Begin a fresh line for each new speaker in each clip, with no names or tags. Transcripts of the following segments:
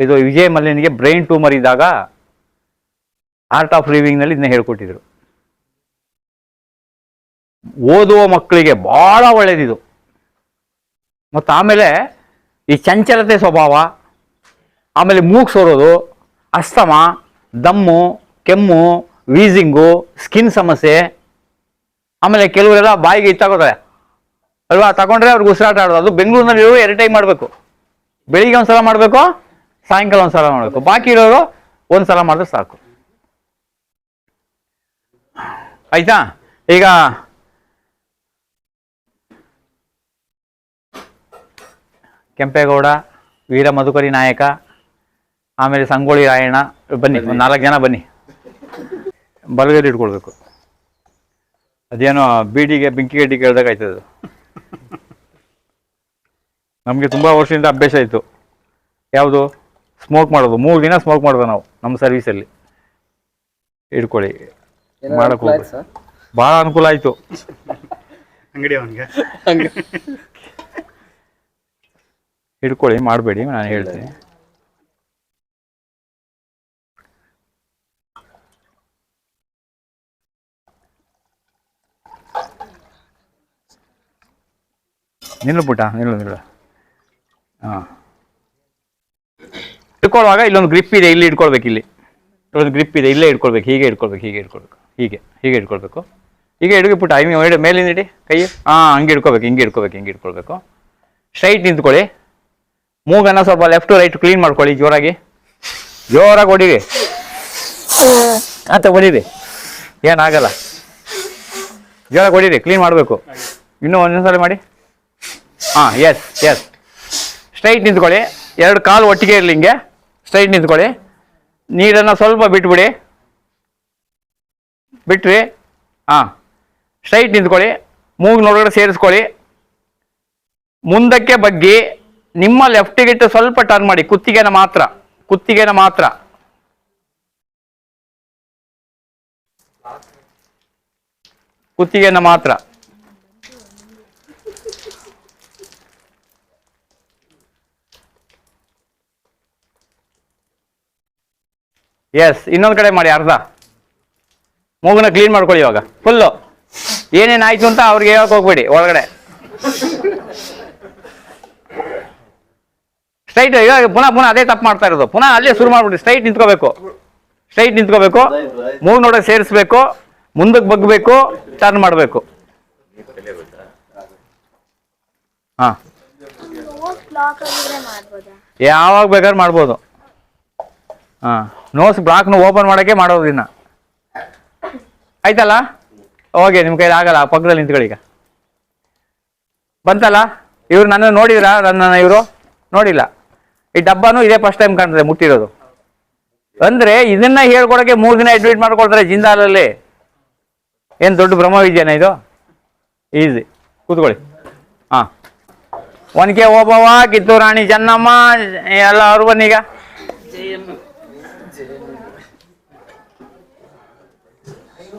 ಇದು ವಿಜಯ್ ಮಲ್ಯನಿಗೆ brain tumour ಇದ್ದಾಗ ಆರ್ಟ್ ಆಫ್ ಲಿವಿಂಗ್ನಲ್ಲಿ ಇದನ್ನ ಹೇಳ್ಕೊಟ್ಟಿದ್ರು. ಓದುವ ಮಕ್ಕಳಿಗೆ ಬಹಳ ಒಳ್ಳೇದಿದು. ಮತ್ತು ಆಮೇಲೆ ಈ ಚಂಚಲತೆ ಸ್ವಭಾವ, ಆಮೇಲೆ ಮೂಗು ಸೋರೋದು, ಅಸ್ತಮ, ದಮ್ಮು, ಕೆಮ್ಮು ವೀಸಿಂಗು ಸ್ಕಿನ್ ಸಮಸ್ಯೆ, ಆಮೇಲೆ ಕೆಲವರೆಲ್ಲ ಬಾಯಿಗೆ ಇದು ತಗೋತಾರೆ ಅಲ್ವಾ? ತಗೊಂಡ್ರೆ ಅವ್ರಿಗೆ ಉಸಿರಾಟ ಆಡೋದು. ಅದು ಬೆಂಗಳೂರಿನಲ್ಲಿ ಎರಡು ಟೈಮ್ ಮಾಡಬೇಕು. ಬೆಳಿಗ್ಗೆ ಒಂದ್ಸಲ ಮಾಡಬೇಕು? ಸಾಯಂಕಾಲ ಒಂದ್ಸಲ ಮಾಡಬೇಕು. ಬಾಕಿ ಇರೋರು ಒಂದ್ಸಲ ಮಾಡಿದ್ರೆ ಸಾಕು. ಆಯ್ತಾ? ಈಗ ಕೆಂಪೇಗೌಡ, ವೀರ ಮಧುಕರಿ ನಾಯಕ, ಆಮೇಲೆ ಸಂಗೊಳ್ಳಿ ರಾಯಣ್ಣ, ಬನ್ನಿ, ಒಂದು ನಾಲ್ಕು ಜನ ಬನ್ನಿ. ಬಲಗೈಲಿ ಇಟ್ಕೊಳ್ಬೇಕು. ಅದೇನೋ ಬೀಡಿಗೆ ಬೆಂಕಿ ಗಡ್ಡಿ ಕೇಳ್ದಾಗ ಆಯ್ತದೆ ನಮಗೆ ತುಂಬ ವರ್ಷದಿಂದ ಅಭ್ಯಾಸ ಇತ್ತು ಯಾವುದು? ಸ್ಮೋಕ್ ಮಾಡೋದು. ಮೂರು ದಿನ ಸ್ಮೋಕ್ ಮಾಡೋದು ನಾವು ನಮ್ಮ ಸರ್ವಿಸಲ್ಲಿ ಇಟ್ಕೊಳ್ಳಿ ಮಾಡಕ್ ಹೋಗ್ಬೇಡಿ. ಭಾಳ ಅನುಕೂಲ ಆಯಿತು.
ಅಂಗಡಿ ಅವನಿಗೆ?
ಹಿಡ್ಕೊಳ್ಳಿ ಮಾಡಬೇಡಿ ನಾನು ಹೇಳ್ತೀನಿ. ನಿಲ್ಲು ಪುಟ್ಟ ನಿಲ್ಲು ನಿಲ್ಲು. ಹಾಂ. ಇಟ್ಕೊಳ್ಳುವಾಗ ಇಲ್ಲೊಂದು ಗ್ರಿಪ್ ಇದೆ, ಇಲ್ಲಿ ಇಟ್ಕೊಳ್ಬೇಕು ಇಲ್ಲಿ. ಇಲ್ಲೊಂದು ಗ್ರಿಪ್ ಇದೆ, ಇಲ್ಲೇ ಇಟ್ಕೊಳ್ಬೇಕು ಹೀಗೆ ಇಟ್ಕೊಳ್ಬೇಕು ಹೀಗೆ ಇಟ್ಕೊಳ್ಬೇಕು ಹೀಗೆ ಹೀಗೆ ಇಟ್ಕೊಳ್ಬೇಕು ಹೀಗೆ ಹಿಡಿದು ಬಿಟ್ಟು ಐಮಿ ಮೇಲೆ ಮೇಲಿಂದ ಕೈ ಹಾಂ ಹಂಗೆ ಇಟ್ಕೋಬೇಕು ಹಿಂಗೆ ಇಟ್ಕೋಬೇಕು ಹಿಂಗೆ ಇಟ್ಕೊಳ್ಬೇಕು ಸ್ಟ್ರೈಟ್ ನಿಂತ್ಕೊಳ್ಳಿ. ಮೂಗನ್ನು ಸ್ವಲ್ಪ ಲೆಫ್ಟ್ ರೈಟ್ ಕ್ಲೀನ್ ಮಾಡ್ಕೊಳ್ಳಿ ಜೋರಾಗಿ. ಜೋರಾಗಿ ಹೊಡೀರಿ. ಅಂತ ಹೊಡೀರಿ. ಏನಾಗಲ್ಲ. ಜೋರಾಗಿ ಹೊಡೀರಿ ಕ್ಲೀನ್ ಮಾಡಬೇಕು. ಇನ್ನೂ ಒಂದೊಂದ್ಸಲ ಮಾಡಿ. ಹಾಂ ಎಸ್ ಎಸ್ ಸ್ಟ್ರೈಟ್ ನಿಂತ್ಕೊಳ್ಳಿ. ಎರಡು ಕಾಲು ಒಟ್ಟಿಗೆ ಇರಲಿ ಹಿಂಗೆ. ಸ್ಟ್ರೈಟ್ ನಿಂತ್ಕೊಳ್ಳಿ. ನೀರನ್ನು ಸ್ವಲ್ಪ ಬಿಟ್ಬಿಡಿ. ಬಿಟ್ರಿ, ಹಾಂ ಸ್ಟ್ರೈಟ್ ನಿಂತ್ಕೊಳ್ಳಿ. ಮೂಗಿನೊಳಗಡೆ ಸೇರಿಸ್ಕೊಳ್ಳಿ. ಮುಂದಕ್ಕೆ ಬಗ್ಗಿ, ನಿಮ್ಮ ಲೆಫ್ಟಿಗಿಟ್ಟು ಸ್ವಲ್ಪ ಟರ್ನ್ ಮಾಡಿ, ಕುತ್ತಿಗೆನ ಮಾತ್ರ ಕುತ್ತಿಗೆನ ಮಾತ್ರ. ಕುತ್ತಿಗೆನ ಮಾತ್ರ. ಎಸ್ ಇನ್ನೊಂದು ಕಡೆ ಮಾಡಿ ಅರ್ಧ. ಮೂಗನ್ನ ಕ್ಲೀನ್ ಮಾಡ್ಕೊಳ್ಳಿ ಇವಾಗ. ಫುಲ್ಲು ಏನೇನಾಯ್ತು ಅಂತ ಅವ್ರಿಗೆ ಹೇಳಕ್ ಹೋಗ್ಬೇಡಿ ಒಳಗಡೆ. ಸ್ಟ್ರೈಟ್ ಇವಾಗ ಪುನಃ ಪುನಃ ಅದೇ ತಪ್ಪು ಮಾಡ್ತಾ ಇರೋದು. ಪುನಃ ಅಲ್ಲೇ ಶುರು ಮಾಡ್ಬಿಡಿ ಸ್ಟ್ರೈಟ್ ನಿಂತ್ಕೋಬೇಕು. ಸ್ಟ್ರೈಟ್ ನಿಂತ್ಕೋಬೇಕು. ಮೂಗ್ ನೋಡ ಸೇರಿಸ್ಬೇಕು. ಮುಂದಕ್ಕೆ ಬಗ್ಬೇಕು ಟರ್ನ್ ಮಾಡಬೇಕು. ಹಾ. ಯಾವಾಗ ಬೇಕಾದ್ರೆ ಮಾಡ್ಬೋದು. ಹಾ. ನೋಟ್ಸ್ ಬ್ಲಾಕ್ನ ಓಪನ್ ಮಾಡೋಕ್ಕೆ ಮಾಡೋದು ಆಯ್ತಲ್ಲ? ಓಕೆ ನಿಮ್ಮ ಕೈಲಿ ಆಗಲ್ಲ ಪಕ್ಕದಲ್ಲಿ ನಿಂತ್ಕೊಳ್ಳಿ ಈಗ. ಬಂತಲ್ಲ? ಇವ್ರು ನನ್ನ ನೋಡಿದ್ರಾ? ನನ್ನ ಇವರು? ನೋಡಿಲ್ಲ. ಈ ಡಬ್ಬಾನು ಇದೇ ಫಸ್ಟ್ ಟೈಮ್ ಕಾಣ್ತದೆ, ಮುಟ್ಟಿರೋದು. ಅಂದ್ರೆ ಇದನ್ನ ಹೇಳ್ಕೊಡಕ್ಕೆ ಮೂರು ದಿನ ಅಡ್ಮಿಟ್ ಮಾಡ್ಕೊಳ್ತಾರೆ ಜಿಂದಾಲಲ್ಲಿ. ಏನು ದೊಡ್ಡ ಬ್ರಹ್ಮವಿದ್ಯಾನ ಇದು? ಈಸಿ ಕೂತ್ಕೊಳ್ಳಿ. ಹಾ. ಒನಕೆ ಓಬವ್ವ, ಕಿತ್ತೂರು ರಾಣಿ ಚೆನ್ನಮ್ಮ, ಎಲ್ಲ ಅವ್ರು ಬನ್ನೀಗ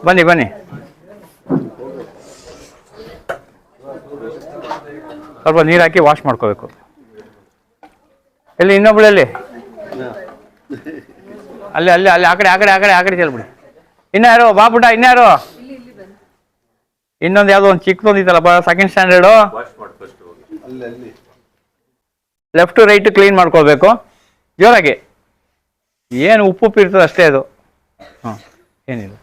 ಬನ್ನಿ ಬನ್ನಿ. ಸ್ವಲ್ಪ ನೀರು ಹಾಕಿ ವಾಶ್ ಮಾಡ್ಕೋಬೇಕು. ಎಲ್ಲಿ, ಇನ್ನೊಬ್ಳು ಎಲ್ಲಿ? ಅಲ್ಲಿ ಅಲ್ಲಿ ಅಲ್ಲಿ, ಆ ಕಡೆ ಆ ಕಡೆ ಆ ಕಡೆ ಆ ಕಡೆ ಚೆಲ್ಬಿಡಿ. ಇನ್ಯಾರು ಬಾಪುಟ ಇನ್ಯಾರು ಇನ್ನೊಂದು ಯಾವುದೋ ಒಂದು ಚಿಕ್ಕದೊಂದು ಇತ್ತಲ್ಲ second standard left right clean ಮಾಡ್ಕೋಬೇಕು. ಜೋರಾಗಿ. ಏನು ಉಪ್ಪು ಉಪ್ಪು ಇರ್ತದೆ ಅಷ್ಟೇ ಅದು. ಹಾಂ ಏನಿಲ್ಲ.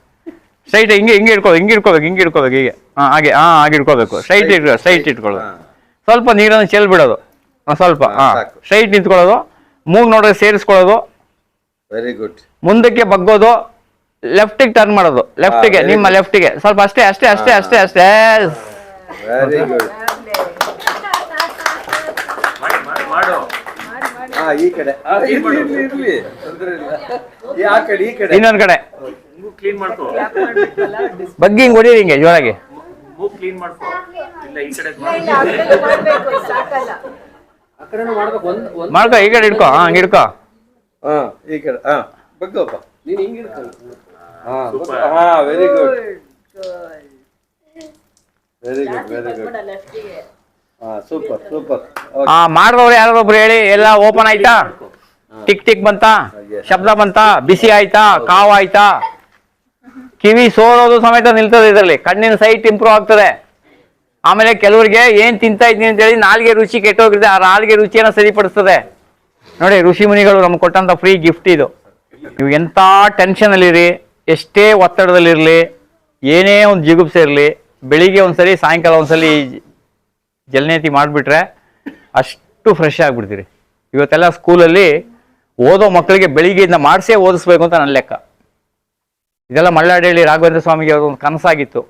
ಸ್ಟ್ರೈಟ್ ಹಿಂಗೆ ಹಿಂಗೆ ಇಟ್ಕೋ ಹಿಂಗೆ ಇಟ್ಕೋಬೇಕು ಹಿಂಗೆ ಇಟ್ಕೋಬೇಕು ಹೀಗೆ. ಹಾಂ ಹಾಗೆ ಹಾಂ ಹಾಗೆ ಇಟ್ಕೋಬೇಕು ಸ್ಟ್ರೈಟ್ ಇಟ್ಕೊ ಸ್ಟ್ರೈಟ್ ಇಟ್ಕೊಳ್ಳೋದು. ಸ್ವಲ್ಪ ನೀರನ್ನು ಚೆಲ್ ಬಿಡೋದು ಹಾಂ ಸ್ವಲ್ಪ
ಹಾ,
ಸ್ಟ್ರೈಟ್ ನಿಂತ್ಕೊಳ್ಳೋದು ಮೂಗ್ ನೋಡಿದ್ರೆ ಸೇರಿಸ್ಕೊಳ್ಳೋದು.
ವೆರಿ ಗುಡ್
ಮುಂದಕ್ಕೆ ಬಗ್ಗೋದು ಲೆಫ್ಟಿಗೆ ಟರ್ನ್ ಮಾಡೋದು. ಲೆಫ್ಟಿಗೆ ನಿಮ್ಮ. ಲೆಫ್ಟಿಗೆ ಸ್ವಲ್ಪ ಅಷ್ಟೇ ಅಷ್ಟೇ ಅಷ್ಟೇ ಅಷ್ಟೇ ಅಷ್ಟೇ.
ವೆರಿ ಗುಡ್ ಹಾ ಈ ಕಡೆ. ಆ, ಇರ್ಲಿ, ಇರ್ಲಿ, ಇರ್ಲಿ. ತೊಂದ್ರೆ ಇಲ್ಲ. ಈ ಆ ಕಡೆ ಈ ಕಡೆ.
ಇನ್ನೊಂದ್ ಕಡೆ.
ಕ್ಲೀನ್ ಮಾಡ್ಕೋ.
ಬಗ್ಗಿ ಹಿಂಗ್ ಹೊಡೀರಿ ಹಿಂಗೆ ಜೋರಾಗಿ.
ಮೂಗ್ ಕ್ಲೀನ್ ಮಾಡ್ಕೋ. ಇಲ್ಲ ಈ ಕಡೆ
ಮಾಡ್ಕೊ ಈ ಕಡೆ ಹಿಡ್ಕೋ ಹಂಗ ಹಂಗೆ ಇಟ್ಕೋ
ಹಾ ಈ ಕಡೆ ಹಾ ಬಗ್ಗಪ್ಪ. ನೀನ್ ಹಿಂಗ್ ಹಿಡ್ಕೊ. ಹಾ very good very good very good ಹಾ ಸೂಪರ್ ಸೂಪರ್
ಆ ಮಾಡಿದವ್ರು ಯಾರೊಬ್ರು ಹೇಳಿ ಎಲ್ಲ ಓಪನ್ ಆಯ್ತಾ? ಟಿಕ್ ಟಿಕ್ ಬಂತಾ. ಶಬ್ದ ಬಂತಾ? ಬಿಸಿ ಆಯ್ತಾ? ಕಾವ್ ಆಯ್ತಾ? ಕಿವಿ ಸೋರೋದು ಸಮೇತ ನಿಲ್ತದೆ ಇದರಲ್ಲಿ. ಕಣ್ಣಿನ ಸೈಟ್ ಇಂಪ್ರೂವ್ ಆಗ್ತದೆ. ಆಮೇಲೆ ಕೆಲವರಿಗೆ ಏನ್ ತಿಂತಾ ಇದ್ದೀನಿ ಅಂತ ಹೇಳಿ ನಾಲ್ಗೆ ರುಚಿ ಕೆಟ್ಟೋಗಿದೆ, ಆ ನಾಲ್ಗೆ ರುಚಿಯನ್ನು ಸರಿಪಡಿಸ್ತದೆ. ನೋಡಿ, ಋಷಿ ಮುನಿಗಳು ನಮ್ಗೆ ಕೊಟ್ಟಂತ ಫ್ರೀ ಗಿಫ್ಟ್ ಇದು. ನೀವು ಎಂಥ ಟೆನ್ಷನ್ ಅಲ್ಲಿರಿ ಎಷ್ಟೇ ಒತ್ತಡದಲ್ಲಿರಲಿ ಏನೇ ಒಂದು ಜಿಗುಪ್ಸೆ ಇರಲಿ, ಬೆಳಿಗ್ಗೆ ಒಂದ್ಸಲಿ ಸಾಯಂಕಾಲ ಒಂದ್ಸಲಿ ಜಲನೇತಿ ಮಾಡಿಬಿಟ್ರೆ ಅಷ್ಟು ಫ್ರೆಶ್ ಆಗಿಬಿಡ್ತೀರಿ. ಇವತ್ತೆಲ್ಲ ಸ್ಕೂಲಲ್ಲಿ ಓದೋ ಮಕ್ಕಳಿಗೆ ಬೆಳಿಗ್ಗೆಯಿಂದ ಮಾಡಿಸೇ ಓದಿಸ್ಬೇಕು ಅಂತ ನನ್ನ ಲೆಕ್ಕ. ಇದೆಲ್ಲ ಮಳ್ಳಾಡಳ್ಳಿ ರಾಘವೇಂದ್ರ ಸ್ವಾಮಿಗೆ ಒಂದು ಕನಸಾಗಿತ್ತು.